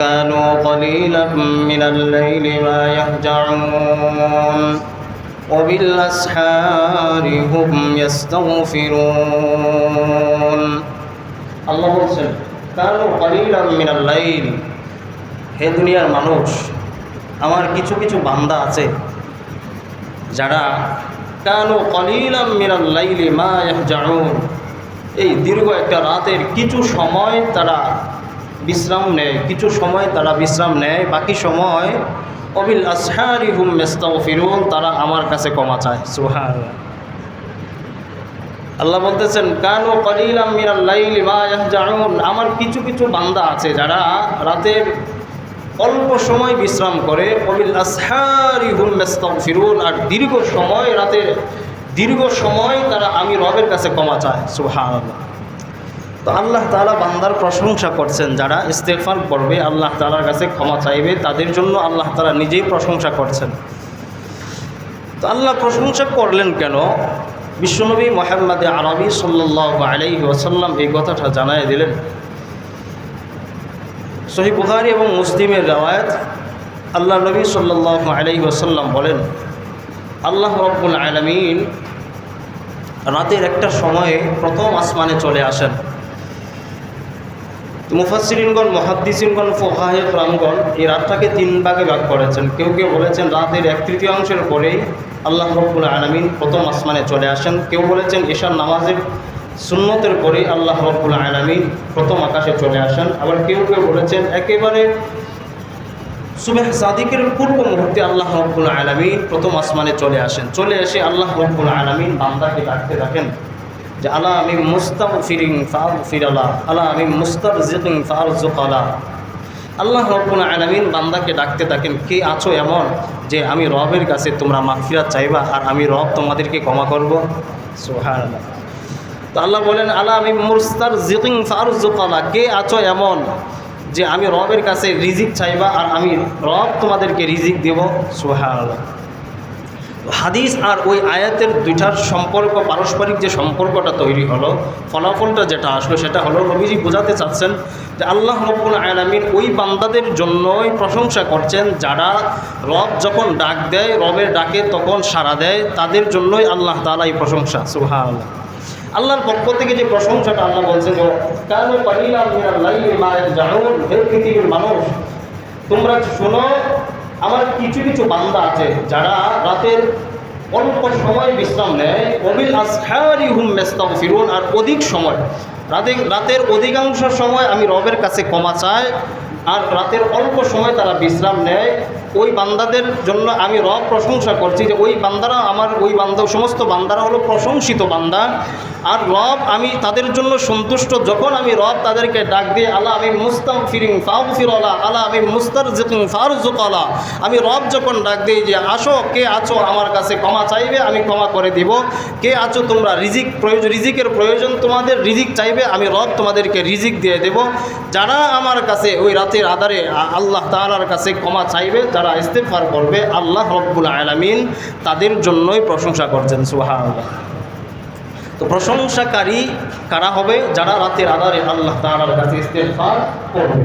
كانوا قليلا من الليل ما يهجعون وبالأسحار هم يستغفرون আল্লাহ বলছেন কানু কলিলাম মিনাল লাইল হে দুনিয়ার মানুষ আমার কিছু কিছু বান্দা আছে যারা কানু কলিলাম মিনাল লাইলি মা ইয়াহজাউন এই দীর্ঘ একটা রাতের কিছু সময় তারা বিশ্রাম নেয়। কিছু সময় তারা বিশ্রাম নেয়, বাকি সময় অবিল আসহারি হুম মেস্তাও ফিরুন তারা আমার কাছে ক্ষমা চায়। সুহার আল্লাহ বলতেছেন, কানু কলিলাম মিনাল লাইলি মা আমার কিছু কিছু বান্দা আছে যারা রাতের অল্প সময় বিশ্রাম করে, অবিল আসহারি হুম মেস্তাও ফিরুন আর দীর্ঘ সময় রাতের দীর্ঘ সময় তারা আমি রবের কাছে ক্ষমা চায় সুহান তো আল্লাহ তালা বান্দার প্রশংসা করছেন যারা ইস্তেফার করবে, আল্লাহ তালার কাছে ক্ষমা চাইবে, তাদের জন্য আল্লাহ তালা নিজেই প্রশংসা করছেন। তো আল্লাহ প্রশংসা করলেন কেন? বিশ্বনবী মোহাম্মদ আরবি সাল্লাহ আলাইহি ওসাল্লাম এই কথাটা জানাই দিলেন। সহি বুহারি এবং মুসলিমের রেওয়ায়ত, আল্লাহ নবী সাল্লাহ আলাইহি ওসাল্লাম বলেন, আল্লাহ রব্বুল আলমিন রাতের একটা সময়ে প্রথম আসমানে চলে আসেন। মুফাসিরিনগণ মহাদ্দিসিনগণ ফোহাহে রামগণ এই রাতটাকে তিন ভাগে ভাগ করেছেন। কেউ কেউ বলেছেন রাতের এক তৃতীয়াংশের পরেই আল্লাহ রব্বুল আলমিন প্রথম আসমানে চলে আসেন। কেউ বলেছেন ঈশার নামাজের সুন্নতের পরেই আল্লাহ রব্বুল আলমিন প্রথম আকাশে চলে আসেন। আবার কেউ কেউ বলেছেন একেবারে সুবেহ সাদিকের পূর্ব মুহূর্তে আল্লাহ রব্বুল আলমিন প্রথম আসমানে চলে আসেন। চলে এসে আল্লাহ রব্বুল আলমিন বান্দাকে ডাকতে ডাকেন যে আলা আমি মুস্তাব ফিরিং ফাল ফিরালা আল্লাহ আমি মুস্তাব জিকিং ফাল জোকালা আল্লাহ রব্বুল আলমিন বান্দাকে ডাকতে ডাকেন কে আছো এমন যে আমি রবের কাছে তোমরা মাফিরাত চাইবা আর আমি রব তোমাদেরকে ক্ষমা করব? সোহান তো আল্লাহ বলেন আল্লাহ আমি মুস্তার জিকিং ফারুজ জোকালা কে আছো এমন যে আমি রবের কাছে রিজিক চাইবা আর আমি রব তোমাদেরকে রিজিক দেব? সোহান হাদিস আর ওই আয়াতের দুইটার সম্পর্ক, পারস্পরিক যে সম্পর্কটা তৈরি হলো, ফলাফলটা যেটা আসলো সেটা হলো নবীজি বোঝাতে চাচ্ছেন যে আল্লাহ রব্বুল আয়ালামিন ওই বান্দাদের জন্যই প্রশংসা করছেন যারা রব যখন ডাক দেয়, রবের ডাকে তখন সাড়া দেয়, তাদের জন্যই আল্লাহ তালা এই প্রশংসা। সুহা আল্লাহ আল্লাহর পক্ষ থেকে যে প্রশংসাটা আল্লাহ বলছেন মানুষ, তোমরা শোনো? আমার কিছু কিছু বান্দা আছে যারা রাতের অল্প সময় বিশ্রাম নেয়। অবিল আসহারি হুম মেস্তাম ফিরুন আর অধিক সময়। রাতে রাতের অধিকাংশ সময় আমি রবের কাছে ক্ষমা চাই। আর রাতের অল্প সময় তারা বিশ্রাম নেয়, ওই বান্দাদের জন্য আমি রব প্রশংসা করছি যে ওই বান্দারা আমার, ওই বান্দা, সমস্ত বান্দারা হলো প্রশংসিত বান্দা। আর রব, আমি তাদের জন্য সন্তুষ্ট, যখন আমি রব তাদেরকে ডাক দিয়ে, আল্লাহ, আমি মুস্তাম ফিরিং ফাউ ফিরলা আল্লাহ, আমি মুস্তার জিকিং ফারুজুকলা আমি রব যখন ডাক দিই যে, আসো, কে আছো আমার কাছে ক্ষমা চাইবে, আমি ক্ষমা করে দিব। কে আছো তোমরা রিজিক প্রয়োজন রিজিকের প্রয়োজন তোমাদের, রিজিক চাইবে, আমি রব তোমাদেরকে রিজিক দিয়ে দেব। যারা আমার কাছে ওই রাতের আধারে আল্লাহ তালার কাছে ক্ষমা চাইবে, যারা ইস্তেফার করবে, আল্লাহ রব্বুল আলামিন তাদের জন্যই প্রশংসা করছেন সুহা তো প্রশংসাকারী কারা হবে? যারা রাতের আধারে আল্লাহ তালার কাছে ইস্তেফার করবে।